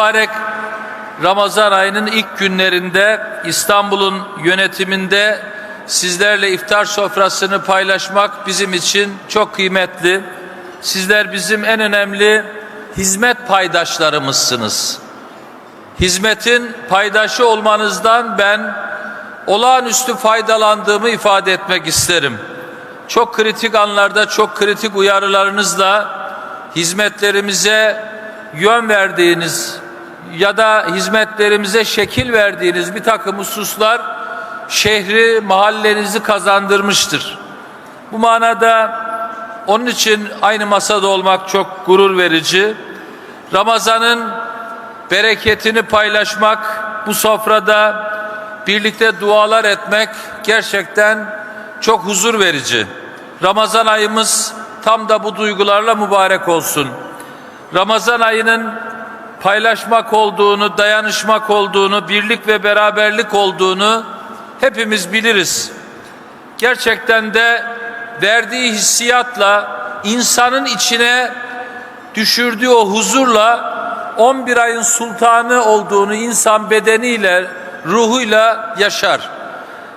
mübarek Ramazan ayının ilk günlerinde İstanbul'un yönetiminde sizlerle iftar sofrasını paylaşmak bizim için çok kıymetli. Sizler bizim en önemli hizmet paydaşlarımızsınız. Hizmetin paydaşı olmanızdan ben olağanüstü faydalandığımı ifade etmek isterim. Çok kritik anlarda çok kritik uyarılarınızla hizmetlerimize yön verdiğiniz ya da hizmetlerimize şekil verdiğiniz bir takım hususlar şehri, mahallenizi kazandırmıştır. Bu manada onun için aynı masada olmak çok gurur verici. Ramazan'ın bereketini paylaşmak, bu sofrada birlikte dualar etmek gerçekten çok huzur verici. Ramazan ayımız tam da bu duygularla mübarek olsun. Ramazan ayının paylaşmak olduğunu, dayanışmak olduğunu, birlik ve beraberlik olduğunu hepimiz biliriz. Gerçekten de verdiği hissiyatla insanın içine düşürdüğü o huzurla 11 ayın sultanı olduğunu insan bedeniyle, ruhuyla yaşar.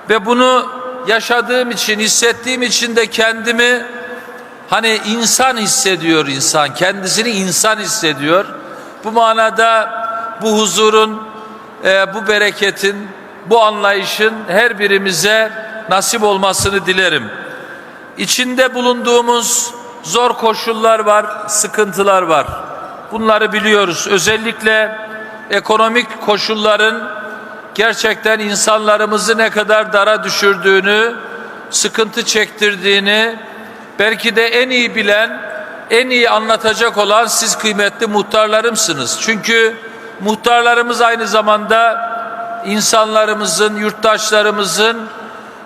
Ve bunu yaşadığım için, hissettiğim için de kendimi hani insan hissediyor insan, kendisini insan hissediyor. Bu manada bu huzurun, e, bu bereketin, bu anlayışın her birimize nasip olmasını dilerim. İçinde bulunduğumuz zor koşullar var, sıkıntılar var. Bunları biliyoruz. Özellikle ekonomik koşulların gerçekten insanlarımızı ne kadar dara düşürdüğünü, sıkıntı çektirdiğini belki de en iyi bilen, en iyi anlatacak olan siz kıymetli muhtarlarımsınız. Çünkü muhtarlarımız aynı zamanda insanlarımızın, yurttaşlarımızın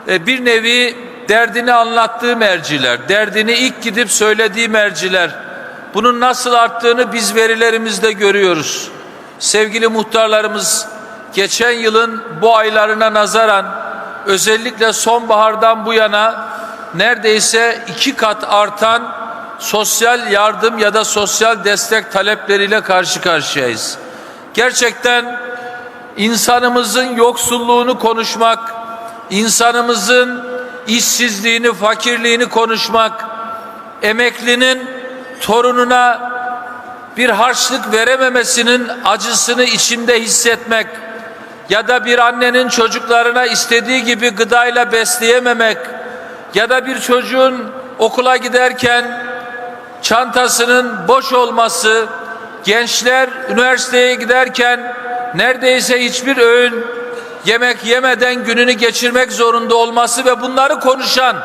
e, bir nevi derdini anlattığı merciler, derdini ilk gidip söylediği merciler. Bunun nasıl arttığını biz verilerimizde görüyoruz. Sevgili muhtarlarımız geçen yılın bu aylarına nazaran özellikle sonbahardan bu yana neredeyse iki kat artan sosyal yardım ya da sosyal destek talepleriyle karşı karşıyayız. Gerçekten insanımızın yoksulluğunu konuşmak, insanımızın işsizliğini, fakirliğini konuşmak, emeklinin torununa bir harçlık verememesinin acısını içinde hissetmek ya da bir annenin çocuklarına istediği gibi gıdayla besleyememek ya da bir çocuğun okula giderken çantasının boş olması, gençler üniversiteye giderken neredeyse hiçbir öğün yemek yemeden gününü geçirmek zorunda olması ve bunları konuşan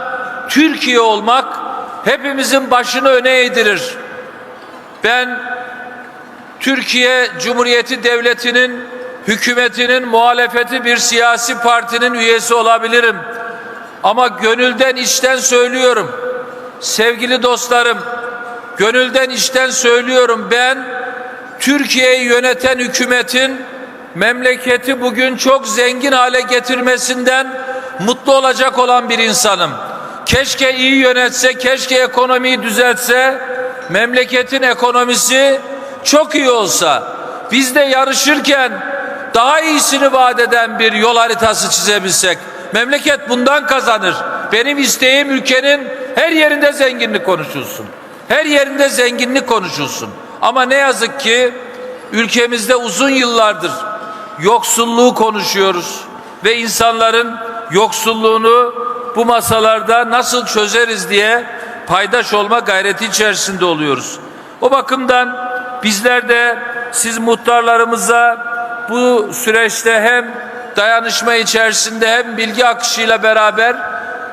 Türkiye olmak hepimizin başını öne eğdirir. Ben Türkiye Cumhuriyeti Devleti'nin hükümetinin muhalefeti bir siyasi partinin üyesi olabilirim. Ama gönülden içten söylüyorum. Sevgili dostlarım, gönülden içten söylüyorum ben Türkiye'yi yöneten hükümetin memleketi bugün çok zengin hale getirmesinden mutlu olacak olan bir insanım. Keşke iyi yönetse, keşke ekonomiyi düzeltse, memleketin ekonomisi çok iyi olsa, biz de yarışırken daha iyisini vaat eden bir yol haritası çizebilsek, memleket bundan kazanır. Benim isteğim ülkenin her yerinde zenginlik konuşulsun. Her yerinde zenginlik konuşulsun. Ama ne yazık ki ülkemizde uzun yıllardır yoksulluğu konuşuyoruz ve insanların yoksulluğunu bu masalarda nasıl çözeriz diye paydaş olma gayreti içerisinde oluyoruz. O bakımdan bizler de siz muhtarlarımıza bu süreçte hem dayanışma içerisinde hem bilgi akışıyla beraber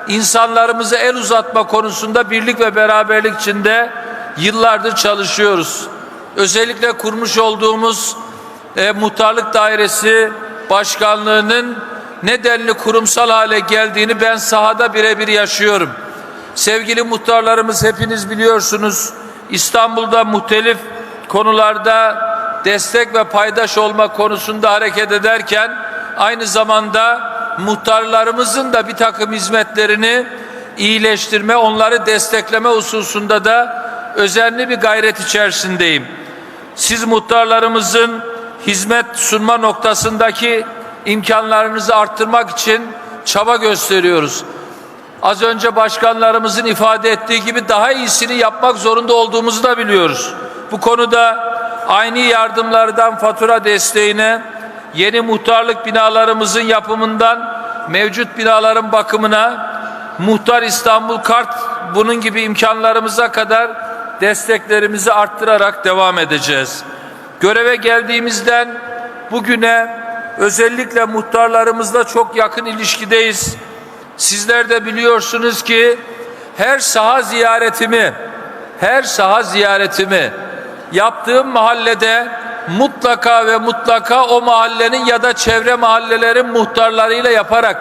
insanlarımıza el uzatma konusunda birlik ve beraberlik içinde yıllardır çalışıyoruz. Özellikle kurmuş olduğumuz e, muhtarlık dairesi başkanlığının nedenli kurumsal hale geldiğini ben sahada birebir yaşıyorum. Sevgili muhtarlarımız hepiniz biliyorsunuz İstanbul'da muhtelif konularda destek ve paydaş olma konusunda hareket ederken aynı zamanda muhtarlarımızın da bir takım hizmetlerini iyileştirme, onları destekleme hususunda da özenli bir gayret içerisindeyim. Siz muhtarlarımızın hizmet sunma noktasındaki imkanlarınızı arttırmak için çaba gösteriyoruz. Az önce başkanlarımızın ifade ettiği gibi daha iyisini yapmak zorunda olduğumuzu da biliyoruz. Bu konuda aynı yardımlardan fatura desteğine, yeni muhtarlık binalarımızın yapımından mevcut binaların bakımına, Muhtar İstanbul Kart bunun gibi imkanlarımıza kadar desteklerimizi arttırarak devam edeceğiz. Göreve geldiğimizden bugüne özellikle muhtarlarımızla çok yakın ilişkideyiz. Sizler de biliyorsunuz ki her saha ziyaretimi, her saha ziyaretimi yaptığım mahallede mutlaka ve mutlaka o mahallenin ya da çevre mahallelerin muhtarlarıyla yaparak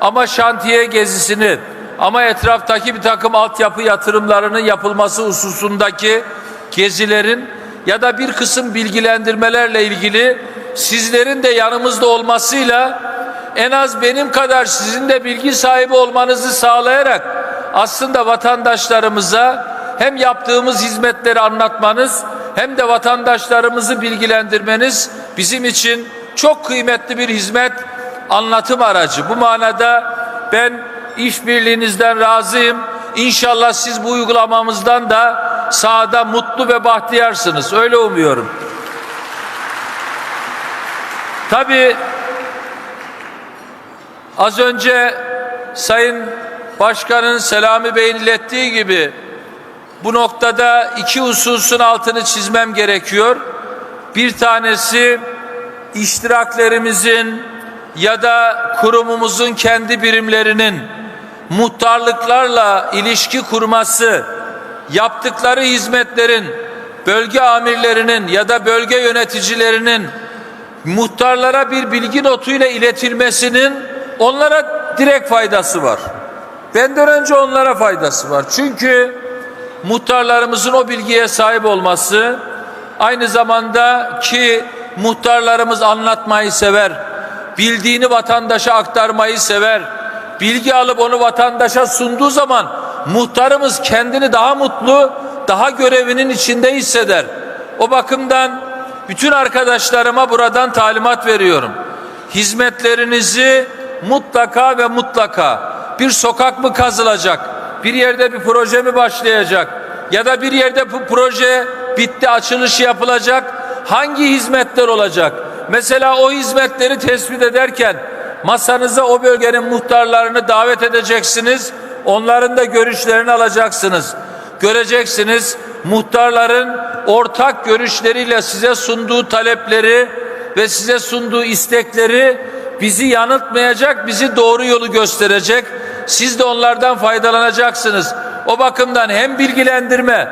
ama şantiye gezisini ama etraftaki bir takım altyapı yatırımlarının yapılması hususundaki gezilerin ya da bir kısım bilgilendirmelerle ilgili sizlerin de yanımızda olmasıyla en az benim kadar sizin de bilgi sahibi olmanızı sağlayarak aslında vatandaşlarımıza hem yaptığımız hizmetleri anlatmanız hem de vatandaşlarımızı bilgilendirmeniz bizim için çok kıymetli bir hizmet anlatım aracı. Bu manada ben işbirliğinizden razıyım. İnşallah siz bu uygulamamızdan da sahada mutlu ve bahtiyarsınız. Öyle umuyorum. Tabii az önce Sayın Başkan'ın Selami Bey'in ilettiği gibi bu noktada iki hususun altını çizmem gerekiyor. Bir tanesi iştiraklerimizin ya da kurumumuzun kendi birimlerinin muhtarlıklarla ilişki kurması, yaptıkları hizmetlerin bölge amirlerinin ya da bölge yöneticilerinin muhtarlara bir bilgi notuyla iletilmesinin onlara direkt faydası var. Benden önce onlara faydası var. Çünkü muhtarlarımızın o bilgiye sahip olması aynı zamanda ki muhtarlarımız anlatmayı sever, bildiğini vatandaşa aktarmayı sever, bilgi alıp onu vatandaşa sunduğu zaman muhtarımız kendini daha mutlu, daha görevinin içinde hisseder. O bakımdan bütün arkadaşlarıma buradan talimat veriyorum. Hizmetlerinizi mutlaka ve mutlaka bir sokak mı kazılacak, bir yerde bir proje mi başlayacak ya da bir yerde bu proje bitti açılışı yapılacak hangi hizmetler olacak? Mesela o hizmetleri tespit ederken masanıza o bölgenin muhtarlarını davet edeceksiniz. Onların da görüşlerini alacaksınız. Göreceksiniz muhtarların ortak görüşleriyle size sunduğu talepleri ve size sunduğu istekleri bizi yanıltmayacak, bizi doğru yolu gösterecek. Siz de onlardan faydalanacaksınız. O bakımdan hem bilgilendirme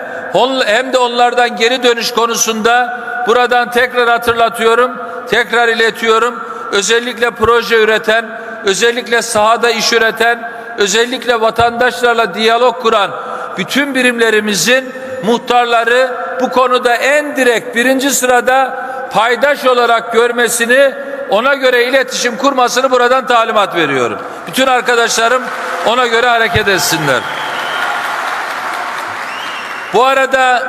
hem de onlardan geri dönüş konusunda buradan tekrar hatırlatıyorum, tekrar iletiyorum. Özellikle proje üreten, özellikle sahada iş üreten, özellikle vatandaşlarla diyalog kuran bütün birimlerimizin muhtarları bu konuda en direkt birinci sırada paydaş olarak görmesini ona göre iletişim kurmasını buradan talimat veriyorum. Bütün arkadaşlarım ona göre hareket etsinler. Bu arada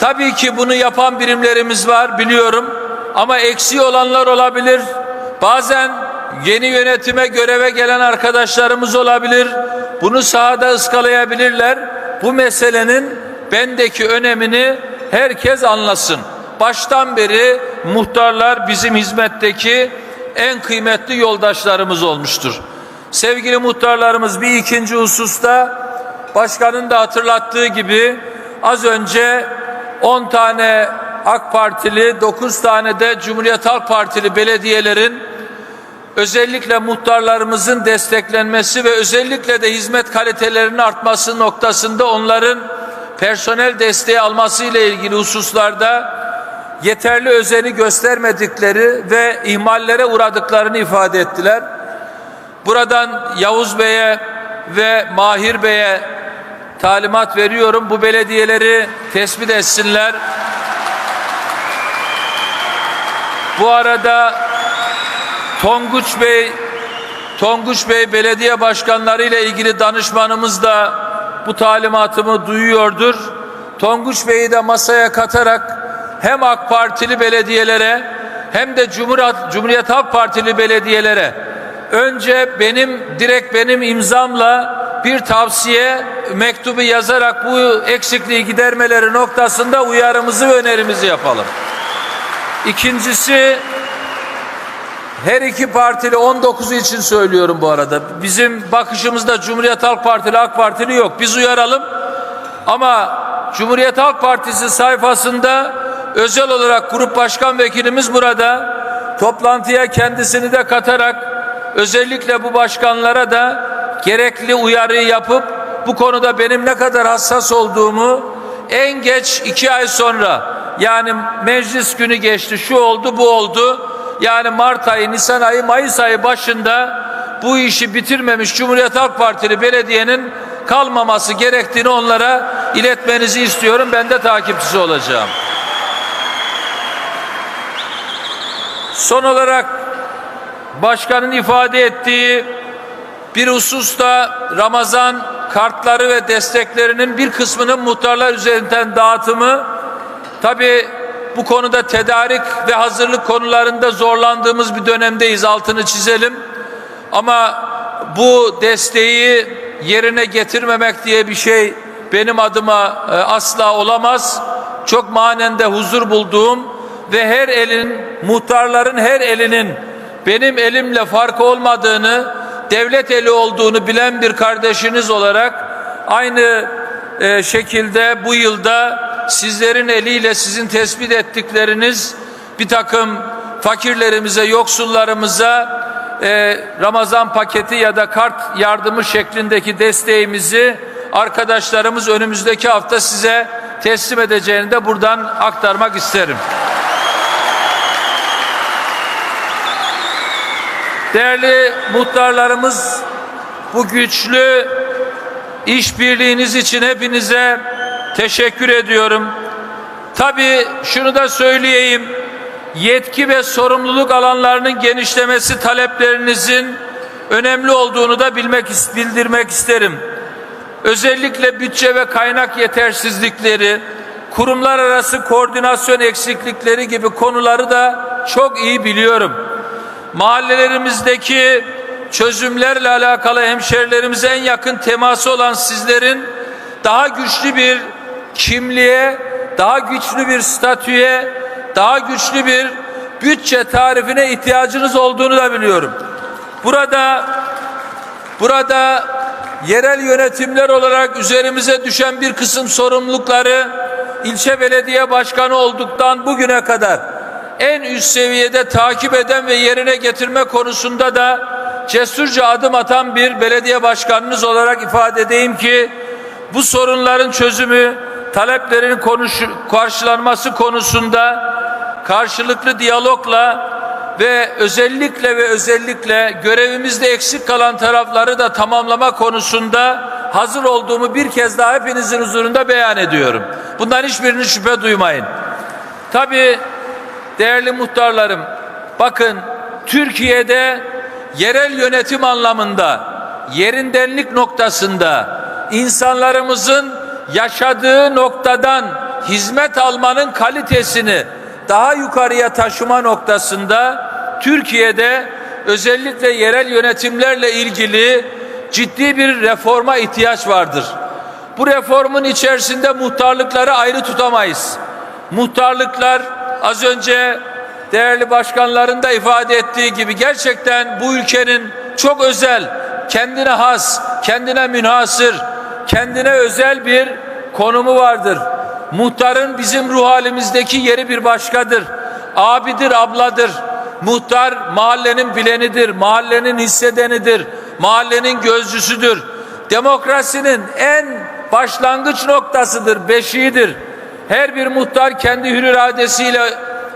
tabii ki bunu yapan birimlerimiz var biliyorum ama eksiği olanlar olabilir. Bazen yeni yönetime göreve gelen arkadaşlarımız olabilir. Bunu sahada ıskalayabilirler. Bu meselenin bendeki önemini herkes anlasın. Baştan beri muhtarlar bizim hizmetteki en kıymetli yoldaşlarımız olmuştur. Sevgili muhtarlarımız bir ikinci hususta başkanın da hatırlattığı gibi az önce 10 tane AK Partili 9 tane de Cumhuriyet Halk Partili belediyelerin özellikle muhtarlarımızın desteklenmesi ve özellikle de hizmet kalitelerinin artması noktasında onların personel desteği alması ile ilgili hususlarda yeterli özeni göstermedikleri ve ihmallere uğradıklarını ifade ettiler. Buradan Yavuz Bey'e ve Mahir Bey'e talimat veriyorum. Bu belediyeleri tespit etsinler. Bu arada Tonguç Bey Tonguç Bey belediye başkanları ile ilgili danışmanımız da bu talimatımı duyuyordur. Tonguç Bey'i de masaya katarak hem AK Partili belediyelere hem de Cumhuriyet, Cumhuriyet Halk Partili belediyelere önce benim direkt benim imzamla bir tavsiye mektubu yazarak bu eksikliği gidermeleri noktasında uyarımızı ve önerimizi yapalım. İkincisi her iki partili 19'u için söylüyorum bu arada. Bizim bakışımızda Cumhuriyet Halk Partili AK Partili yok. Biz uyaralım. Ama Cumhuriyet Halk Partisi sayfasında özel olarak grup başkan vekilimiz burada toplantıya kendisini de katarak özellikle bu başkanlara da gerekli uyarıyı yapıp bu konuda benim ne kadar hassas olduğumu en geç iki ay sonra yani meclis günü geçti şu oldu bu oldu yani Mart ayı, Nisan ayı, Mayıs ayı başında bu işi bitirmemiş Cumhuriyet Halk Partili belediyenin kalmaması gerektiğini onlara iletmenizi istiyorum. Ben de takipçisi olacağım. Son olarak başkanın ifade ettiği bir hususta Ramazan kartları ve desteklerinin bir kısmının muhtarlar üzerinden dağıtımı tabi bu konuda tedarik ve hazırlık konularında zorlandığımız bir dönemdeyiz altını çizelim. Ama bu desteği yerine getirmemek diye bir şey benim adıma e, asla olamaz. Çok manende huzur bulduğum ve her elin muhtarların her elinin benim elimle farkı olmadığını, devlet eli olduğunu bilen bir kardeşiniz olarak aynı e, şekilde bu yılda sizlerin eliyle sizin tespit ettikleriniz bir takım fakirlerimize, yoksullarımıza e, Ramazan paketi ya da kart yardımı şeklindeki desteğimizi arkadaşlarımız önümüzdeki hafta size teslim edeceğini de buradan aktarmak isterim. Değerli muhtarlarımız bu güçlü işbirliğiniz için hepinize teşekkür ediyorum. Tabii şunu da söyleyeyim. Yetki ve sorumluluk alanlarının genişlemesi taleplerinizin önemli olduğunu da bilmek bildirmek isterim. Özellikle bütçe ve kaynak yetersizlikleri, kurumlar arası koordinasyon eksiklikleri gibi konuları da çok iyi biliyorum. Mahallelerimizdeki çözümlerle alakalı hemşerilerimize en yakın teması olan sizlerin daha güçlü bir kimliğe, daha güçlü bir statüye, daha güçlü bir bütçe tarifine ihtiyacınız olduğunu da biliyorum. Burada burada yerel yönetimler olarak üzerimize düşen bir kısım sorumlulukları ilçe belediye başkanı olduktan bugüne kadar en üst seviyede takip eden ve yerine getirme konusunda da cesurca adım atan bir belediye başkanınız olarak ifade edeyim ki bu sorunların çözümü, taleplerin konuş, karşılanması konusunda karşılıklı diyalogla ve özellikle ve özellikle görevimizde eksik kalan tarafları da tamamlama konusunda hazır olduğumu bir kez daha hepinizin huzurunda beyan ediyorum. Bundan hiçbirini şüphe duymayın. Tabii değerli muhtarlarım bakın Türkiye'de yerel yönetim anlamında yerindenlik noktasında insanlarımızın yaşadığı noktadan hizmet almanın kalitesini daha yukarıya taşıma noktasında Türkiye'de özellikle yerel yönetimlerle ilgili ciddi bir reforma ihtiyaç vardır. Bu reformun içerisinde muhtarlıkları ayrı tutamayız. Muhtarlıklar az önce değerli başkanların da ifade ettiği gibi gerçekten bu ülkenin çok özel, kendine has, kendine münhasır, kendine özel bir konumu vardır. Muhtarın bizim ruh halimizdeki yeri bir başkadır. Abidir, abladır. Muhtar mahallenin bilenidir, mahallenin hissedenidir, mahallenin gözcüsüdür. Demokrasinin en başlangıç noktasıdır, beşiğidir. Her bir muhtar kendi hür iradesiyle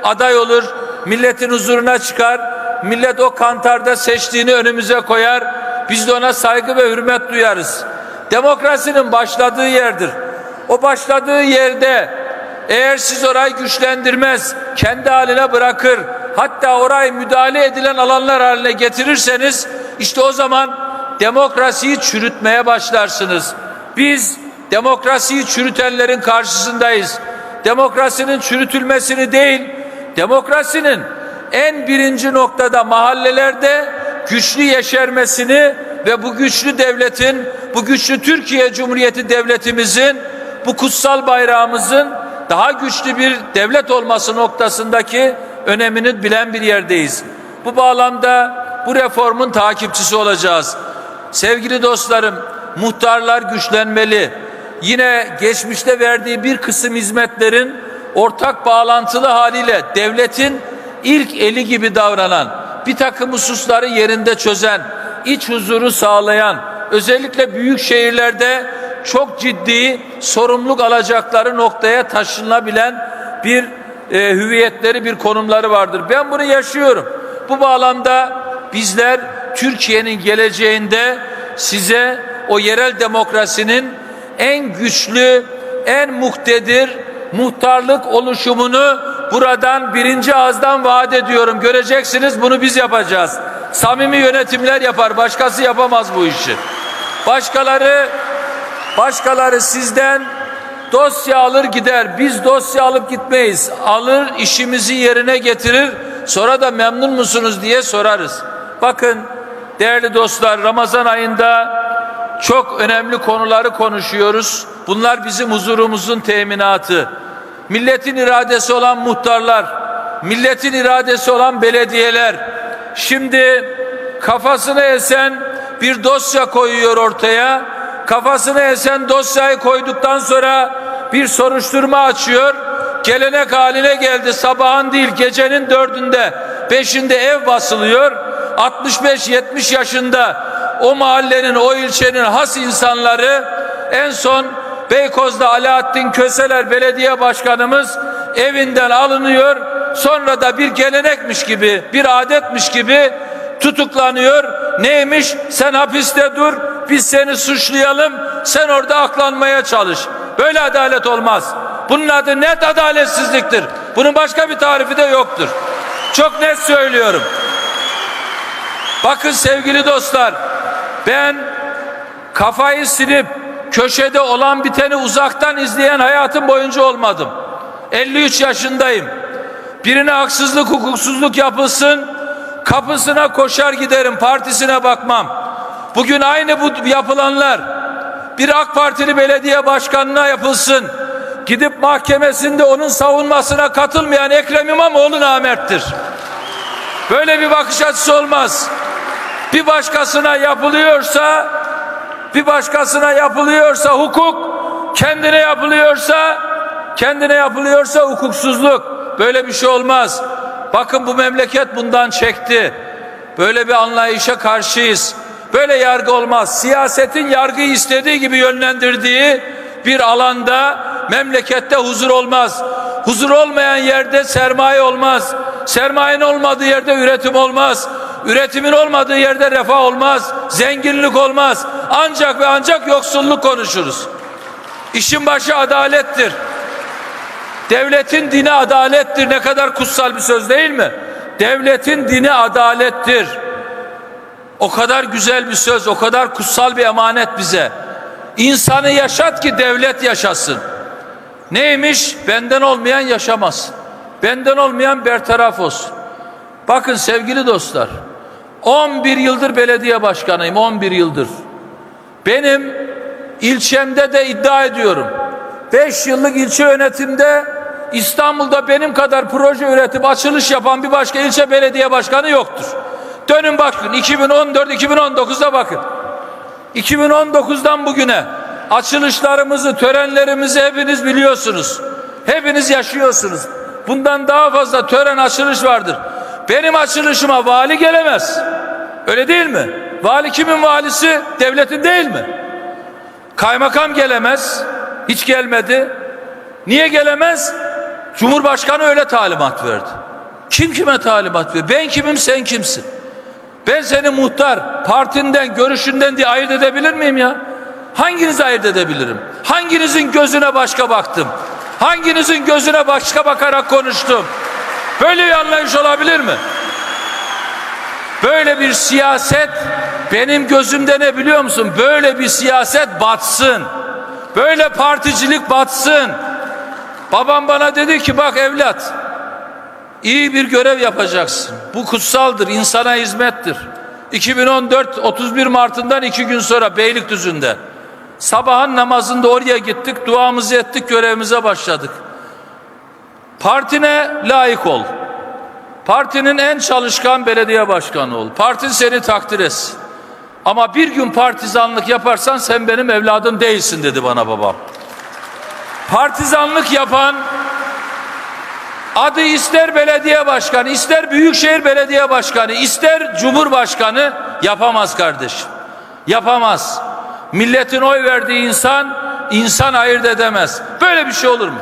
aday olur, milletin huzuruna çıkar, millet o kantarda seçtiğini önümüze koyar, biz de ona saygı ve hürmet duyarız. Demokrasinin başladığı yerdir. O başladığı yerde eğer siz orayı güçlendirmez, kendi haline bırakır, hatta orayı müdahale edilen alanlar haline getirirseniz işte o zaman demokrasiyi çürütmeye başlarsınız. Biz demokrasiyi çürütenlerin karşısındayız. Demokrasinin çürütülmesini değil, demokrasinin en birinci noktada mahallelerde güçlü yeşermesini ve bu güçlü devletin, bu güçlü Türkiye Cumhuriyeti devletimizin, bu kutsal bayrağımızın daha güçlü bir devlet olması noktasındaki önemini bilen bir yerdeyiz. Bu bağlamda bu reformun takipçisi olacağız. Sevgili dostlarım, muhtarlar güçlenmeli. Yine geçmişte verdiği bir kısım hizmetlerin ortak bağlantılı haliyle devletin ilk eli gibi davranan, bir takım hususları yerinde çözen, iç huzuru sağlayan, özellikle büyük şehirlerde çok ciddi sorumluluk alacakları noktaya taşınabilen bir e, hüviyetleri, bir konumları vardır. Ben bunu yaşıyorum. Bu bağlamda bizler Türkiye'nin geleceğinde size o yerel demokrasinin en güçlü, en muhtedir muhtarlık oluşumunu buradan birinci ağızdan vaat ediyorum. Göreceksiniz bunu biz yapacağız. Samimi yönetimler yapar. Başkası yapamaz bu işi. Başkaları başkaları sizden dosya alır gider. Biz dosya alıp gitmeyiz. Alır işimizi yerine getirir. Sonra da memnun musunuz diye sorarız. Bakın değerli dostlar Ramazan ayında çok önemli konuları konuşuyoruz. Bunlar bizim huzurumuzun teminatı. Milletin iradesi olan muhtarlar, milletin iradesi olan belediyeler şimdi kafasına esen bir dosya koyuyor ortaya. Kafasına esen dosyayı koyduktan sonra bir soruşturma açıyor. Gelenek haline geldi. Sabahın değil gecenin dördünde, beşinde ev basılıyor. 65-70 yaşında o mahallenin, o ilçenin has insanları en son Beykoz'da Alaaddin Köseler Belediye Başkanımız evinden alınıyor. Sonra da bir gelenekmiş gibi, bir adetmiş gibi tutuklanıyor. Neymiş? Sen hapiste dur, biz seni suçlayalım, sen orada aklanmaya çalış. Böyle adalet olmaz. Bunun adı net adaletsizliktir. Bunun başka bir tarifi de yoktur. Çok net söylüyorum. Bakın sevgili dostlar, ben kafayı silip köşede olan biteni uzaktan izleyen hayatım boyunca olmadım. 53 yaşındayım. Birine haksızlık, hukuksuzluk yapılsın, kapısına koşar giderim, partisine bakmam. Bugün aynı bu yapılanlar bir AK Partili belediye başkanına yapılsın. Gidip mahkemesinde onun savunmasına katılmayan Ekrem İmamoğlu namerttir. Böyle bir bakış açısı olmaz. Bir başkasına yapılıyorsa bir başkasına yapılıyorsa hukuk kendine yapılıyorsa kendine yapılıyorsa hukuksuzluk böyle bir şey olmaz. Bakın bu memleket bundan çekti. Böyle bir anlayışa karşıyız. Böyle yargı olmaz. Siyasetin yargıyı istediği gibi yönlendirdiği bir alanda memlekette huzur olmaz. Huzur olmayan yerde sermaye olmaz. Sermayenin olmadığı yerde üretim olmaz. Üretimin olmadığı yerde refah olmaz. Zenginlik olmaz. Ancak ve ancak yoksulluk konuşuruz. İşin başı adalettir. Devletin dini adalettir. Ne kadar kutsal bir söz değil mi? Devletin dini adalettir. O kadar güzel bir söz, o kadar kutsal bir emanet bize. İnsanı yaşat ki devlet yaşasın. Neymiş? Benden olmayan yaşamaz. Benden olmayan bertaraf olsun. Bakın sevgili dostlar, 11 yıldır belediye başkanıyım, 11 yıldır. Benim ilçemde de iddia ediyorum. 5 yıllık ilçe yönetimde İstanbul'da benim kadar proje üretip açılış yapan bir başka ilçe belediye başkanı yoktur. Dönün bakın 2014-2019'da bakın. 2019'dan bugüne açılışlarımızı, törenlerimizi hepiniz biliyorsunuz. Hepiniz yaşıyorsunuz. Bundan daha fazla tören açılış vardır. Benim açılışıma vali gelemez. Öyle değil mi? Vali kimin valisi? Devletin değil mi? Kaymakam gelemez. Hiç gelmedi. Niye gelemez? Cumhurbaşkanı öyle talimat verdi. Kim kime talimat veriyor? Ben kimim sen kimsin? Ben seni muhtar, partinden, görüşünden diye ayırt edebilir miyim ya? Hanginizi ayırt edebilirim? Hanginizin gözüne başka baktım? Hanginizin gözüne başka bakarak konuştum? Böyle bir anlayış olabilir mi? Böyle bir siyaset benim gözümde ne biliyor musun? Böyle bir siyaset batsın. Böyle particilik batsın. Babam bana dedi ki bak evlat iyi bir görev yapacaksın. Bu kutsaldır, insana hizmettir. 2014 31 Mart'ından iki gün sonra Beylikdüzü'nde sabahın namazında oraya gittik, duamızı ettik, görevimize başladık. Partine layık ol. Partinin en çalışkan belediye başkanı ol. Partin seni takdir etsin. Ama bir gün partizanlık yaparsan sen benim evladım değilsin dedi bana babam. Partizanlık yapan adı ister belediye başkanı, ister büyükşehir belediye başkanı, ister cumhurbaşkanı yapamaz kardeşim. Yapamaz. Milletin oy verdiği insan insan ayırt edemez. Böyle bir şey olur mu?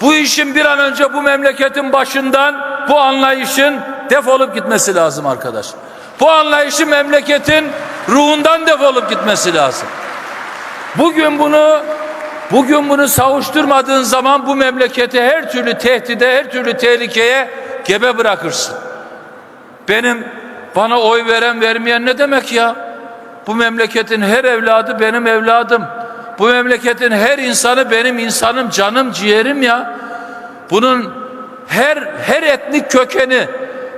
Bu işin bir an önce bu memleketin başından bu anlayışın defolup gitmesi lazım arkadaş. Bu anlayışın memleketin ruhundan defolup gitmesi lazım. Bugün bunu bugün bunu savuşturmadığın zaman bu memleketi her türlü tehdide, her türlü tehlikeye gebe bırakırsın. Benim bana oy veren vermeyen ne demek ya? Bu memleketin her evladı benim evladım. Bu memleketin her insanı benim insanım, canım, ciğerim ya. Bunun her her etnik kökeni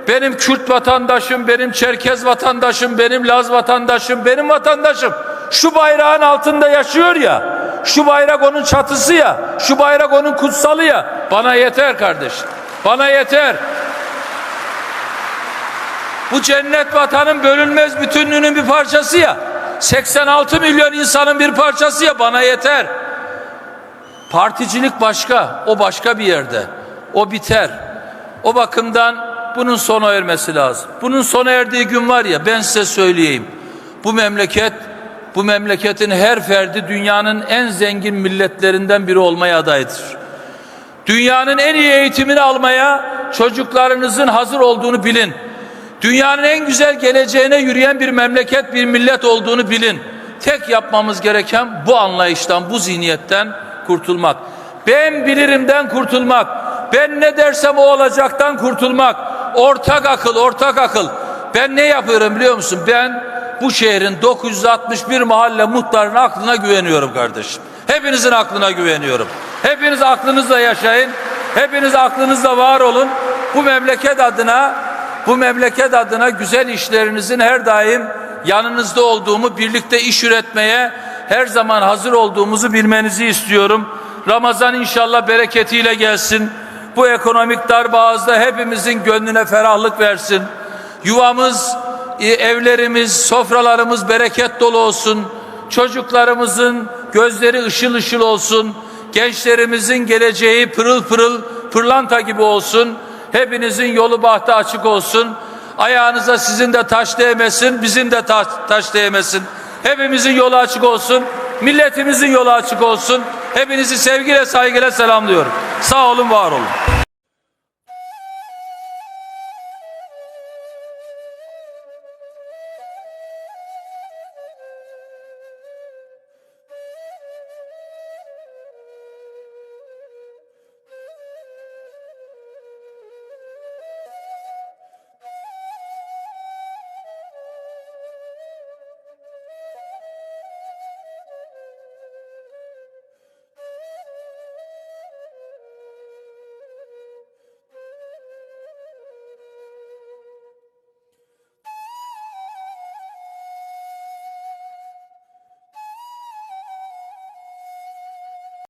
benim Kürt vatandaşım, benim Çerkez vatandaşım, benim Laz vatandaşım, benim vatandaşım. Şu bayrağın altında yaşıyor ya. Şu bayrak onun çatısı ya. Şu bayrak onun kutsalı ya. Bana yeter kardeşim. Bana yeter. Bu cennet vatanın bölünmez bütünlüğünün bir parçası ya. 86 milyon insanın bir parçası ya bana yeter. Particilik başka, o başka bir yerde. O biter. O bakımdan bunun sona ermesi lazım. Bunun sona erdiği gün var ya ben size söyleyeyim. Bu memleket, bu memleketin her ferdi dünyanın en zengin milletlerinden biri olmaya adaydır. Dünyanın en iyi eğitimini almaya çocuklarınızın hazır olduğunu bilin. Dünyanın en güzel geleceğine yürüyen bir memleket, bir millet olduğunu bilin. Tek yapmamız gereken bu anlayıştan, bu zihniyetten kurtulmak. Ben bilirimden kurtulmak. Ben ne dersem o olacaktan kurtulmak. Ortak akıl, ortak akıl. Ben ne yapıyorum biliyor musun? Ben bu şehrin 961 mahalle muhtarının aklına güveniyorum kardeşim. Hepinizin aklına güveniyorum. Hepiniz aklınızla yaşayın. Hepiniz aklınızla var olun. Bu memleket adına bu memleket adına güzel işlerinizin her daim yanınızda olduğumu, birlikte iş üretmeye her zaman hazır olduğumuzu bilmenizi istiyorum. Ramazan inşallah bereketiyle gelsin. Bu ekonomik darboğazda hepimizin gönlüne ferahlık versin. Yuvamız, e, evlerimiz, sofralarımız bereket dolu olsun. Çocuklarımızın gözleri ışıl ışıl olsun. Gençlerimizin geleceği pırıl pırıl pırlanta gibi olsun. Hepinizin yolu bahtı açık olsun. Ayağınıza sizin de taş değmesin, bizim de taş, taş değmesin. Hepimizin yolu açık olsun. Milletimizin yolu açık olsun. Hepinizi sevgiyle saygıyla selamlıyorum. Sağ olun, var olun.